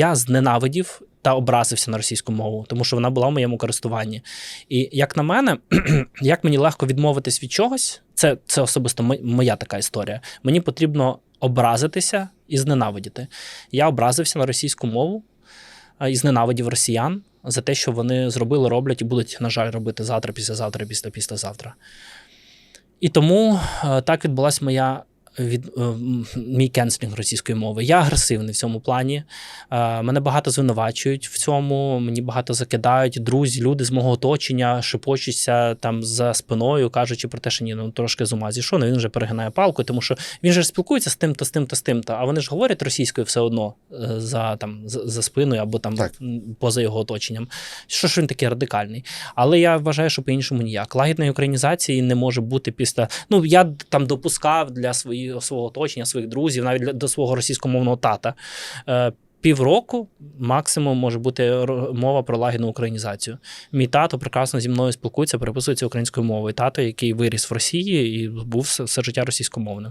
я зненавидів та образився на російську мову, тому що вона була в моєму користуванні. І як на мене, як мені легко відмовитись від чогось, це, це особисто моя така історія. Мені потрібно образитися і зненавидіти. Я образився на російську мову і зненавидів росіян за те, що вони зробили, роблять і будуть, на жаль, робити завтра, післязавтра, після післязавтра. І тому е, так відбулася моя. Від е, мій кенселінг російської мови. Я агресивний в цьому плані. Е, мене багато звинувачують в цьому. Мені багато закидають друзі, люди з мого оточення, шепочуться там за спиною, кажучи про те, що ні, ну трошки з ума зійшов, ну він вже перегинає палку, тому що він же спілкується з тим-то, з тим-то, з тим-то, а вони ж говорять російською все одно е, за там за, за спиною або там Так. поза його оточенням. Що ж він такий радикальний? Але я вважаю, що по-іншому ніяк. Лагідної українізації не може бути після. Ну я там допускав для свої, свого оточення, своїх друзів, навіть для, до свого російськомовного тата. Е, Півроку максимум може бути мова про лагідну українізацію. Мій тато прекрасно зі мною спілкується, переписується українською мовою. Тато, який виріс в Росії і був все життя російськомовним.